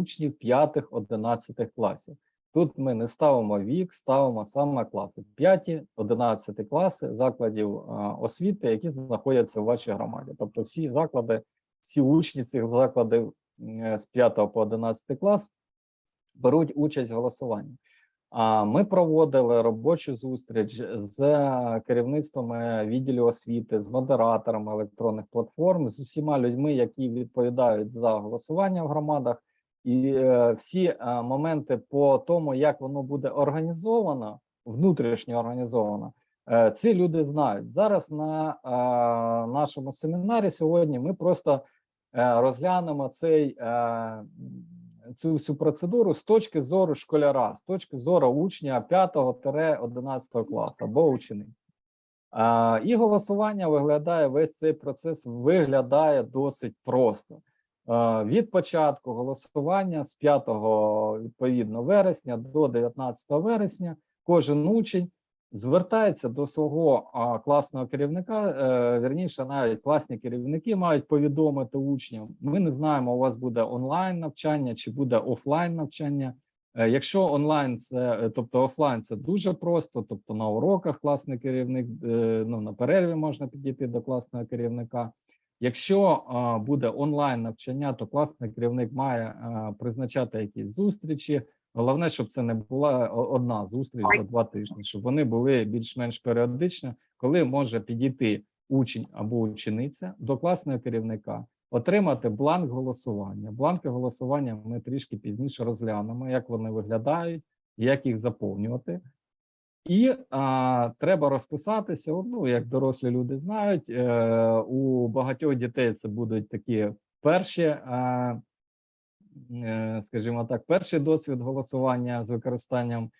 учнів 5-11 класів. Тут ми не ставимо вік, ставимо саме класи. 5-11 класи закладів освіти, які знаходяться в вашій громаді. Тобто всі заклади, всі учні цих закладів з 5 по 11 клас беруть участь в голосуванні. А ми проводили робочу зустріч з керівництвами відділів освіти, з модераторами електронних платформ, з усіма людьми, які відповідають за голосування в громадах, і е, всі е, моменти по тому, як воно буде організовано, внутрішньо організовано, е, ці люди знають. Зараз на нашому семінарі сьогодні ми просто розглянемо цей. Цю всю процедуру з точки зору школяра, з точки зору учня 5-11 класу або учениць. А, і голосування виглядає, весь цей процес виглядає досить просто. А, від початку голосування з 5 відповідно вересня до 19 вересня кожен учень звертається до свого класного керівника. Е, вірніше, навіть класні керівники мають повідомити учням. Ми не знаємо, у вас буде онлайн навчання чи буде офлайн навчання. Е, якщо онлайн, це е, тобто офлайн, це дуже просто. Тобто на уроках класний керівник, е, ну на перерві можна підійти до класного керівника. Якщо буде онлайн навчання, то класний керівник має призначати якісь зустрічі. Головне, щоб це не була одна зустріч за два тижні, щоб вони були більш-менш періодично, коли може підійти учень або учениця до класного керівника, отримати бланк голосування. Бланки голосування ми трішки пізніше розглянемо, як вони виглядають, як їх заповнювати. І а, треба розписатися. Ну, як дорослі люди знають, е, у багатьох дітей це будуть такі перші, е, скажімо так, перший досвід голосування з використанням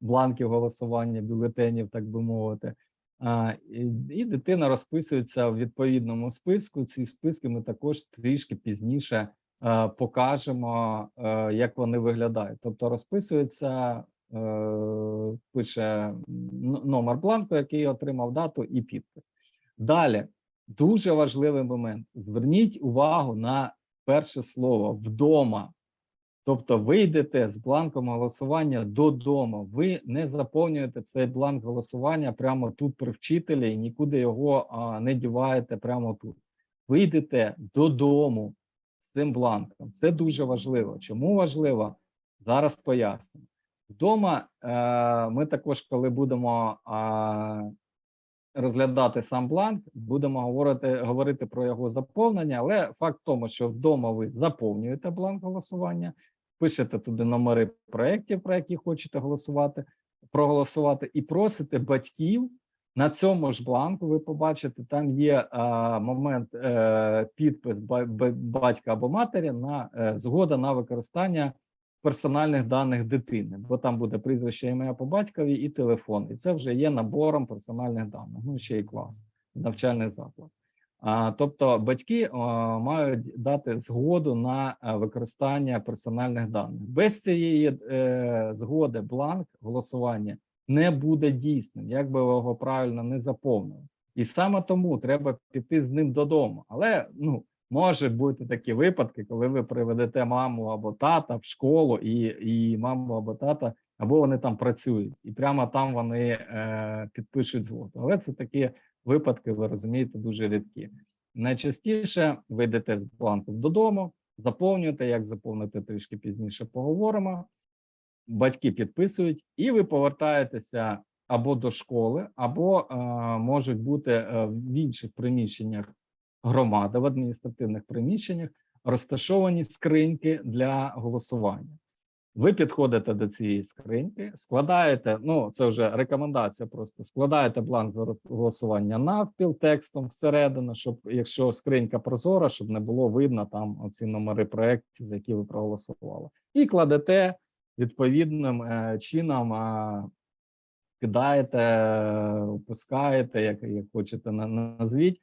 бланків голосування, бюлетенів, так би мовити. А, і, і дитина розписується в відповідному списку. Ці списки ми також трішки пізніше е, покажемо, е, як вони виглядають. Тобто розписується, пише номер бланку, який отримав дату, і підпис. Далі дуже важливий момент. Зверніть увагу на перше слово вдома. Тобто ви йдете з бланком голосування додому. Ви не заповнюєте цей бланк голосування прямо тут при вчителі і нікуди його а, не діваєте прямо тут. Ви йдете додому з цим бланком. Це дуже важливо. Чому важливо? Зараз поясню. Вдома е, ми також, коли будемо розглядати сам бланк, будемо говорити, говорити про його заповнення, але факт в тому, що вдома ви заповнюєте бланк голосування, пишете туди номери проєктів, про які хочете голосувати, проголосувати, і просите батьків на цьому ж бланку. Ви побачите, там є а, момент е, підпис ба- ба- батька або матері на е, згода на використання персональних даних дитини, бо там буде прізвище ім'я по батькові і телефон. І це вже є набором персональних даних. Ну ще й клас, навчальний заклад. А, тобто батьки а, мають дати згоду на використання персональних даних. Без цієї е, згоди бланк голосування не буде дійсним, як би його правильно не заповнили. І саме тому треба піти з ним додому. Але ну може бути такі випадки, коли ви приведете маму або тата в школу, і, і маму або тата, або вони там працюють, і прямо там вони е, підпишуть згоду. Але це такі випадки, ви розумієте, дуже рідкі. Найчастіше ви йдете з бланком додому, заповнюєте, як заповнити трішки пізніше поговоримо. Батьки підписують, і ви повертаєтеся або до школи, або е, можуть бути е, в інших приміщеннях громади, в адміністративних приміщеннях розташовані скриньки для голосування. Ви підходите до цієї скриньки, складаєте, ну це вже рекомендація, просто складаєте бланк голосування навпіл текстом всередину, щоб якщо скринька прозора, щоб не було видно там оці номери проєктів, за які ви проголосували, і кладете відповідним е, чином, е, кидаєте, е, опускаєте, як, як хочете назвіть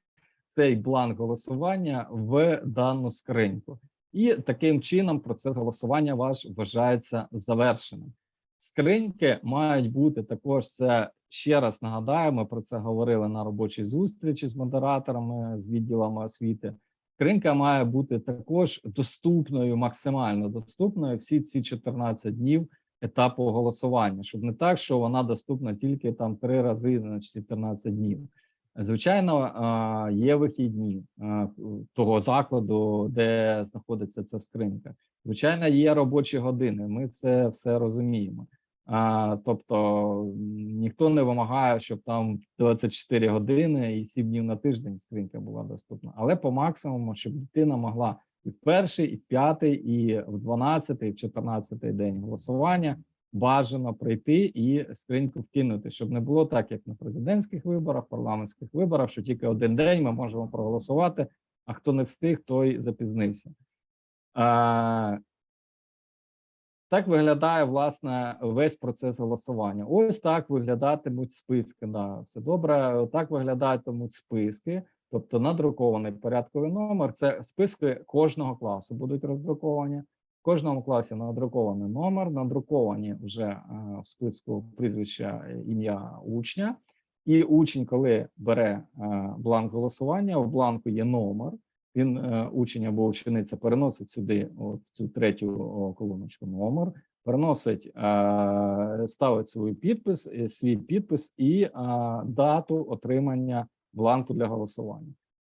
цей бланк голосування в дану скриньку. І таким чином процес голосування ваш вважається завершеним. Скриньки мають бути також це ще раз нагадаю. Ми про це говорили на робочій зустрічі з модераторами, з відділами освіти. Скринька має бути також доступною, максимально доступною всі ці 14 днів етапу голосування, щоб не так, що вона доступна тільки там три рази на 14 днів. Звичайно, є вихідні того закладу, де знаходиться ця скринька. Звичайно, є робочі години. Ми це все розуміємо. Тобто ніхто не вимагає, щоб там 24 години і 7 днів на тиждень скринька була доступна, але по максимуму, щоб дитина могла і в перший, і в п'ятий, і в 12, і в 14 день голосування бажано прийти і скриньку вкинути, щоб не було так, як на президентських виборах, парламентських виборах, що тільки один день ми можемо проголосувати, а хто не встиг, той запізнився. А, так виглядає власне весь процес голосування. Ось так виглядатимуть списки. Да, все добре. Так виглядатимуть списки, тобто надрукований порядковий номер. Це списки кожного класу будуть роздруковані. Кожному класі надрукований номер, надруковані вже е, в списку прізвища е, ім'я учня. І учень, коли бере е, бланк голосування, в бланку є номер. Він учень або учениця переносить сюди, от, цю третю колоночку номер, переносить, ставить свій підпис, свій підпис і дату отримання бланку для голосування.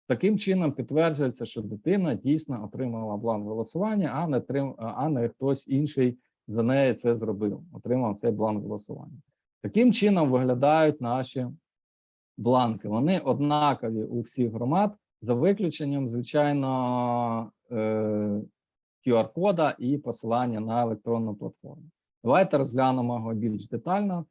Таким чином підтверджується, що дитина дійсно отримала бланк голосування, а не трим, а не хтось інший за неї це зробив, отримав цей бланк голосування. Таким чином виглядають наші бланки. Вони однакові у всіх громад, за виключенням, звичайно, е, QR-кода і посилання на електронну платформу. Давайте розглянемо його більш детально.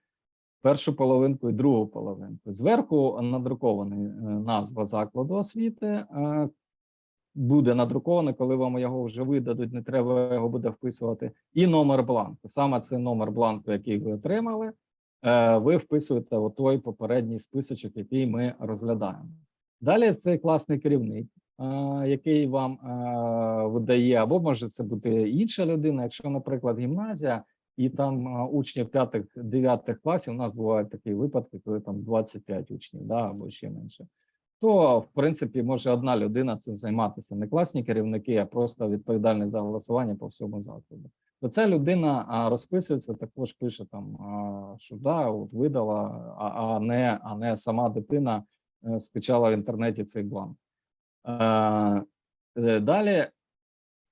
Першу половинку і другу половинку. Зверху надрукований е, назва закладу освіти. е, Буде надрукований, коли вам його вже видадуть, не треба його буде вписувати. І номер бланку. Саме це номер бланку, який ви отримали. е, Ви вписуєте у той попередній списочок, який ми розглядаємо. Далі цей класний керівник, який вам видає, або може це бути інша людина, якщо, наприклад, гімназія, і там е, учні 5-9 класів, у нас бувають такі випадки, коли там 25 учнів, да, або ще менше. То, в принципі, може одна людина цим займатися, не класні керівники, а просто відповідальний за голосування по всьому закладу. То ця людина розписується, також пише там, що да, от видала, а, а не а не сама дитина е, скачала в інтернеті цей бланк. Е, е, Далі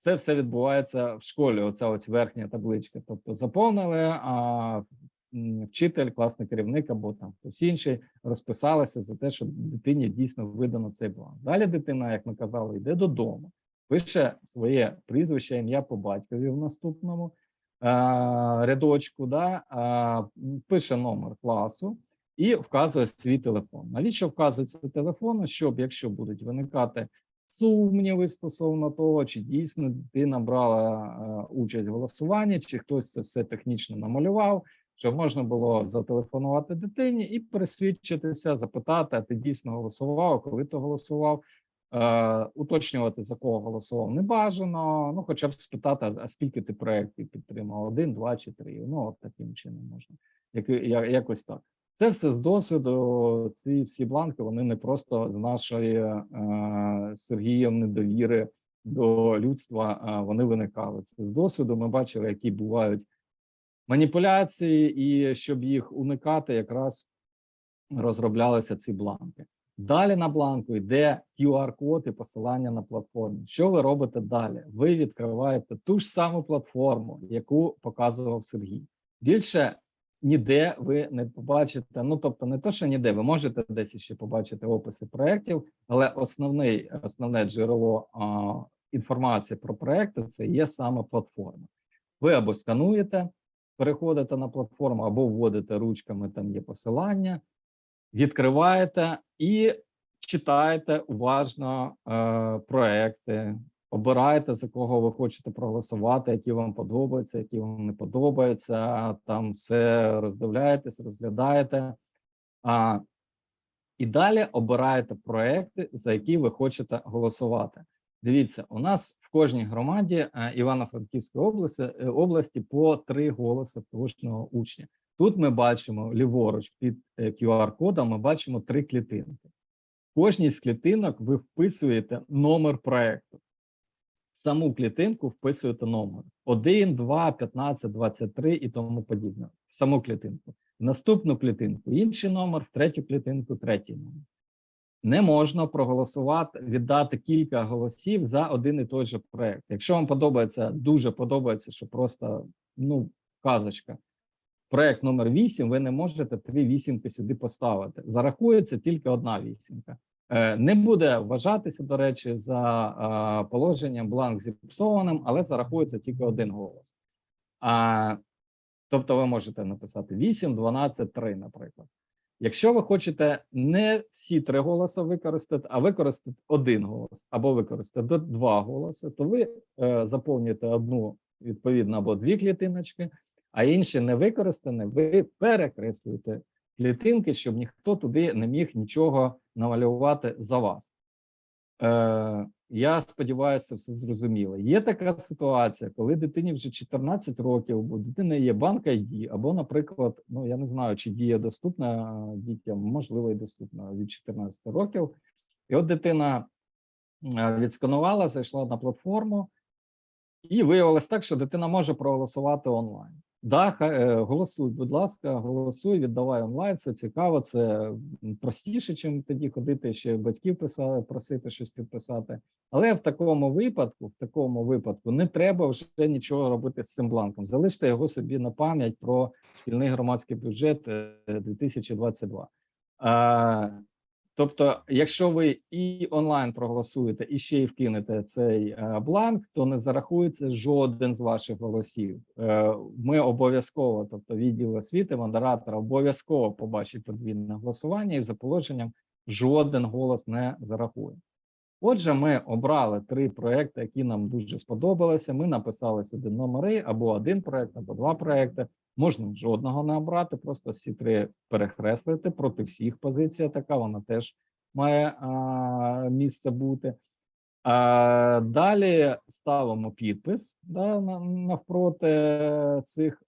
це все відбувається в школі. Оця ось верхня табличка. Тобто заповнили, а вчитель, класний керівник або там хтось інший розписалися за те, що дитині дійсно видано цей бланк. Далі дитина, як ми казали, йде додому, пише своє прізвище, ім'я по батькові в наступному е, рядочку, да, м, пише номер класу і вказує свій телефон. Навіщо вказується телефон? Щоб якщо будуть виникати сумніви стосовно того, чи дійсно дитина брала е, участь в голосуванні, чи хтось це все технічно намалював, щоб можна було зателефонувати дитині і пересвідчитися, запитати, а ти дійсно голосував, коли ти голосував. Е, уточнювати за кого голосував не бажано. Ну, хоча б спитати, а скільки ти проєктів підтримав? Один, два чи три. Ну, от таким чином можна. Як, якось так. Це все з досвіду. Ці всі бланки вони не просто з нашої е, Сергієм недовіри до людства. Вони виникали. Це з досвіду. Ми бачили, які бувають маніпуляції, і щоб їх уникати, якраз розроблялися ці бланки. Далі на бланку йде QR-код і посилання на платформу. Що ви робите далі? Ви відкриваєте ту ж саму платформу, яку показував Сергій. Більше ніде ви не побачите. Ну тобто, не то, що ніде, ви можете десь ще побачити описи проєктів, але основний, основне джерело а, інформації про проекти це є саме платформа. Ви або скануєте, переходите на платформу, або вводите ручками, там є посилання, відкриваєте і читаєте уважно е, проекти, обираєте, за кого ви хочете проголосувати, які вам подобаються, які вам не подобаються. Там все роздивляєтесь, розглядаєте. А, і далі обираєте проекти, за які ви хочете голосувати. Дивіться, у нас в кожній громаді е, Івано-Франківської області, е, області по три голоси кожного учня. Тут ми бачимо ліворуч під е, QR-кодом, ми бачимо три клітинки. кожній з клітинок ви вписуєте номер проекту. Саму клітинку вписуєте номер 1, 2, 15, 23 і тому подібне. В саму клітинку. В наступну клітинку інший номер, в третю клітинку третій номер. Не можна проголосувати, віддати кілька голосів за один і той же проект. Якщо вам подобається, дуже подобається, що просто ну, казочка. Проект номер 8, ви не можете три вісімки сюди поставити. Зарахується тільки одна вісімка. Е, Не буде вважатися, до речі, за е, положенням бланк зіпсованим, але зарахується тільки один голос. Тобто ви можете написати 8, 12, 3, наприклад. Якщо ви хочете не всі три голоси використати, а використати один голос або використати два голоси, то ви е, заповнюєте одну відповідно або дві клітиночки, а інші не використані, ви перекреслюєте клітинки, щоб ніхто туди не міг нічого намалювати за вас. Е, я сподіваюся, все зрозуміло. Є така ситуація, коли дитині вже 14 років, у дитини є банк ID, або, наприклад, ну я не знаю, чи дія доступна дітям, можливо, і доступна від 14 років. І от дитина е, відсканувала, зайшла на платформу, і виявилось так, що дитина може проголосувати онлайн. Да, е, голосуй, будь ласка, голосуй, віддавай онлайн. Це цікаво, це простіше, ніж тоді ходити ще батьків писати, просити щось підписати. Але в такому випадку, в такому випадку, не треба вже нічого робити з цим бланком. Залиште його собі на пам'ять про шкільний громадський бюджет е, 2022. Тобто, якщо ви і онлайн проголосуєте, і ще й вкинете цей е, бланк, то не зарахується жоден з ваших голосів. Е, Ми обов'язково, тобто відділ освіти, модератор обов'язково побачить подвійне голосування, і за положенням жоден голос не зарахує. Отже, ми обрали три проекти, які нам дуже сподобалися. Ми написали сюди номери або один проект, або два проекти. Можна жодного не обрати, просто всі три перехреслити проти всіх. Позиція така, вона теж має а, місце бути. А, далі ставимо підпис да, навпроти цих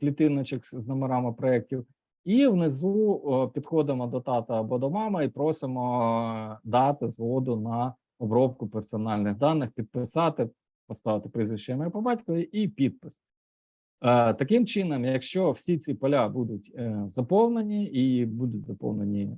клітиночок з номерами проєктів. І внизу підходимо до тата або до мами і просимо дати згоду на обробку персональних даних, підписати, поставити прізвище ім'я по батькові і підпис. Е, Таким чином, якщо всі ці поля будуть е, заповнені і будуть заповнені е,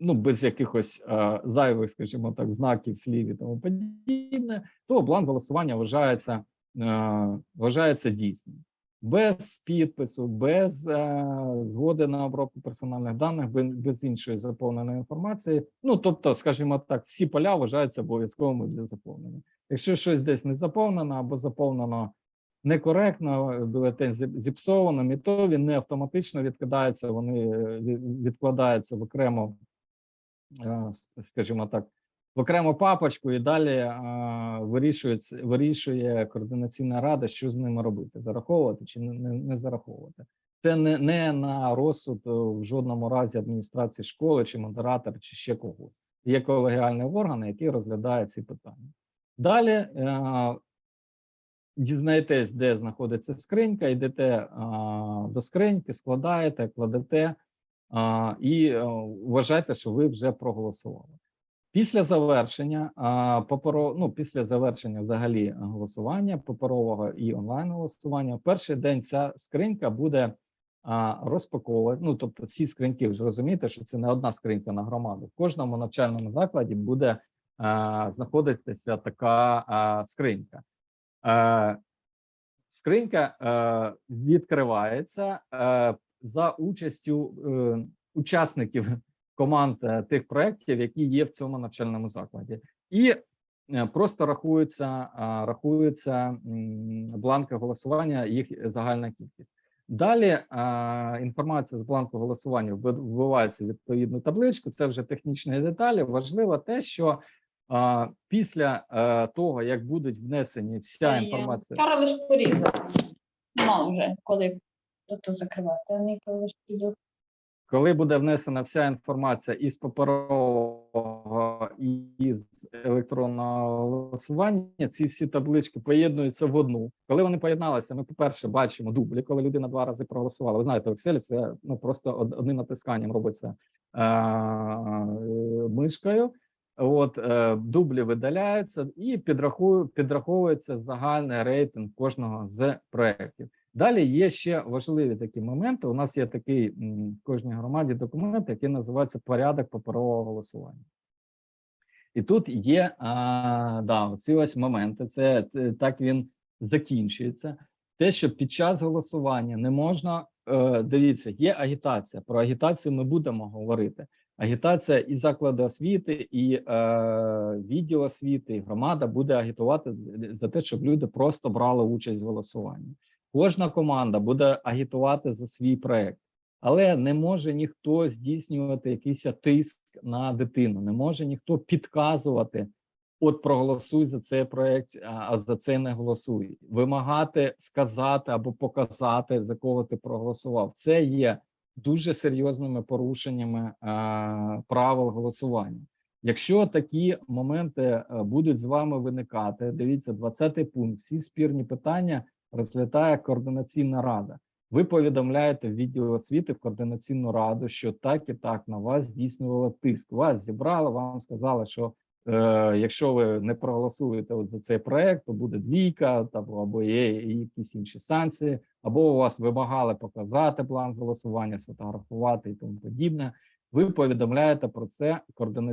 ну, без якихось е, зайвих, скажімо так, знаків, слів і тому подібне, то бланк голосування вважається, е, вважається дійсним. Без підпису, без е, згоди на обробку персональних даних, без, іншої заповненої інформації. Ну, тобто, скажімо так, всі поля вважаються обов'язковими для заповнення. Якщо щось десь не заповнено або заповнено некоректно, бюлетень зіп- зіпсованим, і то він не автоматично відкидається, вони е, відкладаються в окремо, е, скажімо так, в окрему папочку, і далі е, вирішується, вирішує координаційна рада, що з ними робити: зараховувати чи не, не, зараховувати. Це не, не на розсуд е, в жодному разі адміністрації школи, чи модератор, чи ще когось. Є колегіальний орган, який розглядає ці питання. Далі е, дізнаєтесь, де знаходиться скринька, йдете а, до скриньки, складаєте, кладете а, і а, вважайте, що ви вже проголосували. Після завершення паперо, ну, після завершення взагалі голосування паперового і онлайн голосування, в перший день ця скринька буде а, розпаковувати. Ну, тобто, всі скриньки, ж розумієте, що це не одна скринька на громаду. В кожному навчальному закладі буде знаходитися така скринька. Скринька відкривається за участю е, учасників команд е, тих проєктів, які є в цьому навчальному закладі, і е, просто рахується, рахується бланки голосування, їх загальна кількість. Далі інформація з бланку голосування вбивається в відповідну табличку. Це вже технічні деталі. Важливо те, що після е, того, як будуть внесені вся інформація, Вчора лише порізали. Ну, вже коли тут закривати. Вони коли ж підуть. Коли буде внесена вся інформація із паперового і з електронного голосування, ці всі таблички поєднуються в одну. Коли вони поєдналися, ми, по-перше, бачимо дублі, коли людина два рази проголосувала. Ви знаєте, в Excel це ну просто одним натисканням робиться е, мишкою. От е, дублі видаляються і підраховується загальний рейтинг кожного з проєктів. Далі є ще важливі такі моменти. У нас є такий в кожній громаді документ, який називається порядок паперового голосування. І тут є а, да, ці ось моменти. Це е, так він закінчується. Те, що під час голосування не можна е, дивіться, є агітація. Про агітацію ми будемо говорити. Агітація і заклади освіти, і е, відділ освіти, і громада буде агітувати за те, щоб люди просто брали участь в голосуванні. Кожна команда буде агітувати за свій проект, але не може ніхто здійснювати якийсь тиск на дитину, не може ніхто підказувати. От проголосуй за цей проект, а за це не голосуй. Вимагати сказати або показати за кого ти проголосував. Це є дуже серйозними порушеннями а, правил голосування. Якщо такі моменти е, будуть з вами виникати, дивіться, 20 пункт. Всі спірні питання розглядає координаційна рада. Ви повідомляєте відділ освіти в координаційну раду, що так і так на вас здійснювало тиск. Вас зібрали, вам сказали, що е, якщо ви не проголосуєте от за цей проект, то буде двійка, там або є якісь інші санкції, або у вас вимагали показати план голосування, сфотографувати і тому подібне. Ви повідомляєте про це координаційній